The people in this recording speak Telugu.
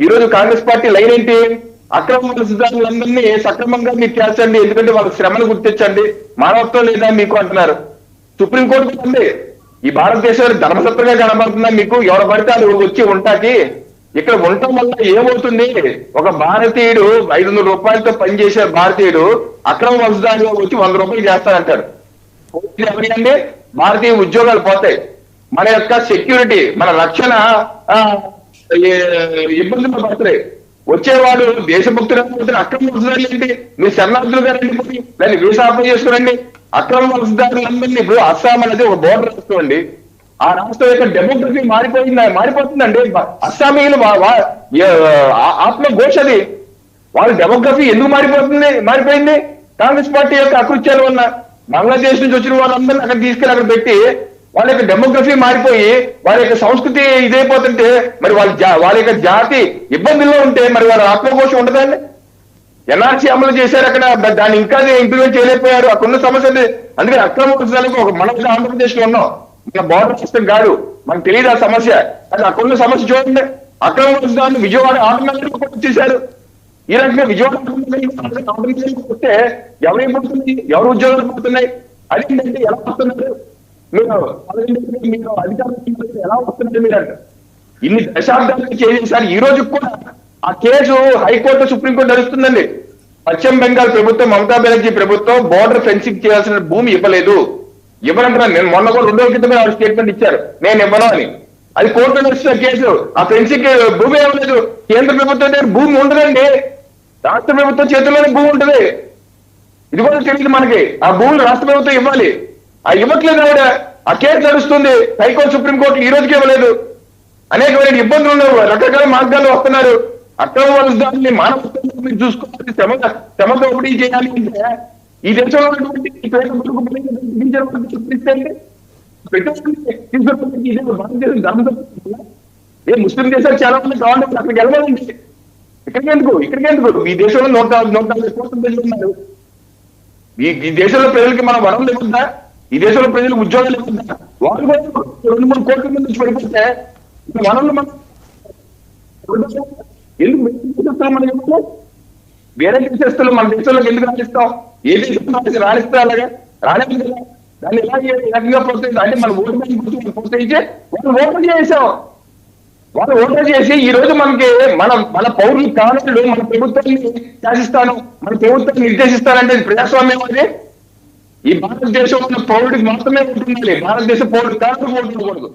ఈ రోజు కాంగ్రెస్ పార్టీ లైన్ ఏంటి? అక్రమ సిద్ధాంతాలందరినీ సక్రమంగా మీరు చేర్చండి ఎందుకంటే వాళ్ళ శ్రమను గుర్తించండి. మానవత్వం లేదా మీకు అంటున్నారు. సుప్రీంకోర్టు ఉంది. ఈ భారతదేశం ధర్మసత్రంగా కనబడుతుందా మీకు? ఎవరు పడితే అది వచ్చి ఉంటాకి. ఇక్కడ ఉండటం వల్ల ఏమవుతుంది? ఒక భారతీయుడు ఐదు వందల రూపాయలతో పనిచేసే భారతీయుడు అక్రమ వలసదారిలో వచ్చి వంద రూపాయలు చేస్తారంటారు ఎవరికండి భారతీయ ఉద్యోగాలు పోతాయి. మన యొక్క సెక్యూరిటీ మన రక్షణ ఆ, ఇబ్బందులు పడతాయి వచ్చేవాడు దేశభక్తులు అక్రమ వలసదారులు ఏంటి మీరు శరణార్థులు గారు పోయి దాన్ని వీసా అప్లై చేసుకురండి. అక్రమ వలసదారులందరినీ ఇప్పుడు అస్సాం అనేది ఒక బోర్డర్ రాష్ట్రం అండి. ఆ రాష్ట్రం యొక్క డెమోగ్రఫీ మారిపోయింది? మారిపోతుందండి. అస్సామీలు ఆ- ఆత్మ ఘోష అది. వాళ్ళ డెమోగ్రఫీ ఎందుకు మారిపోతుంది మారిపోయింది? కాంగ్రెస్ పార్టీ యొక్క అకృత్యాలు వల్ల బంగ్లాదేశ్ నుంచి వచ్చిన వాళ్ళందరినీ అక్కడ తీసుకెళ్ళి అక్కడ పెట్టి వాళ్ళ యొక్క డెమోగ్రఫీ మారిపోయి వాళ్ళ యొక్క సంస్కృతి ఇదైపోతుంటే మరి వాళ్ళ జా- వాళ్ళ యొక్క జాతి ఇబ్బందుల్లో ఉంటే మరి వాళ్ళ ఆత్మఘోషం ఉండదండి ఎన్ఆర్సీ అమలు చేశారు అక్కడ? దాన్ని ఇంకా ఇంప్లిమెంట్ చేయలేకపోయారు. అక్కడున్న సమస్య అది. అందుకని అక్రమ వలసలకు ఒక మనం ఆంధ్రప్రదేశ్లో ఉన్నాం మన బార్డర్ సిస్టమ్ కాదు. మనకు తెలియదు ఆ సమస్య. అది అక్కడున్న సమస్య చూడండి. అక్రమ వలసదారులు విజయవాడ ఆటోమేటిక్ చేశారు. ఈ రకంగా విజయవాడ ఆటోమేటిక్ వస్తే ఎవరు పోతుంది ఎవరు ఉద్యోగాలు పోతున్నాయి అది ఎలా వస్తున్నారు మీరు మీరు అధికారులు ఎలా మీరు అంటారు? ఇన్ని దశాబ్దాలు చేసేసారు ఈ రోజు కూడా ఆ కేసు హైకోర్టు సుప్రీంకోర్టు నడుస్తుందండి. పశ్చిమ బెంగాల్ ప్రభుత్వం మమతా బెనర్జీ ప్రభుత్వం బోర్డర్ ఫెన్సింగ్ చేయాల్సిన భూమి ఇవ్వలేదు. ఇవ్వనంటున్నాను నేను మొన్న కూడా రెండు రోజుల క్రితమే ఆవిడ స్టేట్మెంట్ ఇచ్చారు. నేను ఇవ్వను అని. అది కోర్టు నడుస్తున్న కేసు. ఆ ఫెన్సింగ్ భూమి ఇవ్వలేదు. కేంద్ర ప్రభుత్వం దగ్గర భూమి ఉండదండి. రాష్ట్ర ప్రభుత్వం చేతుల్లోనే భూమి ఉంటుంది. ఇది కూడా తెలియదు మనకి. ఆ భూమిని రాష్ట్ర ప్రభుత్వం ఇవ్వాలి. ఆ ఇవ్వట్లేదు ఆవిడ ఆ కేసు నడుస్తుంది. హైకోర్టు సుప్రీంకోర్టు ఈ రోజుకి ఇవ్వలేదు. అనేకమైన ఇబ్బందులు ఉన్నారు. రకరకాల మార్గాలు వస్తున్నారు. అక్రమ వలసదారుని మానవ చూసుకోవాలి. శ్రమ శ్రమ దోపిడీ చేయాలి. అంటే ఈ దేశంలో భారతదేశం ఏ ముస్లిం దేశాలు చాలా మంది కావాలి అక్కడికి వెళ్ళాలండి ఇక్కడికి ఎందుకు? ఇక్కడికి ఎందుకు? ఈ దేశంలో నూట నూట నలభై కోట్ల ప్రజలు ఉన్నారు. ఈ ఈ దేశంలో ప్రజలకి మనం వరం లేకుండా ఈ దేశంలో ప్రజలకు ఉద్యోగాలు లేకుండా వాళ్ళు కూడా రెండు మూడు కోట్ల మంది నుంచి పడిపోతే వనరులు మనం ఎందుకు మన దేశంలో? వేరే దేశస్తులు మన దేశంలోకి ఎందుకు రాణిస్తాం? ఏ దేశం రాణిస్తే అలాగా? రాలేదు కదా దాన్ని ఎలా ఏ రకంగా అంటే మన ఓటు బ్యాంక్ గుర్తు ప్రోత్సహించే వాళ్ళు ఓపెన్ చేసాం. వాళ్ళు ఓటు చేసి ఈ రోజు మనకి మన మన పౌరులు కానుకలు మన ప్రభుత్వాన్ని శాసిస్తాను మన ప్రభుత్వాన్ని నిర్దేశిస్తానంటే ప్రజాస్వామ్యం అది. ఈ భారతదేశంలో ఉన్న పౌరుడికి మాత్రమే ఉంటుండాలి భారతదేశ పౌరుడు కాదు ఓటు ఉండకూడదు.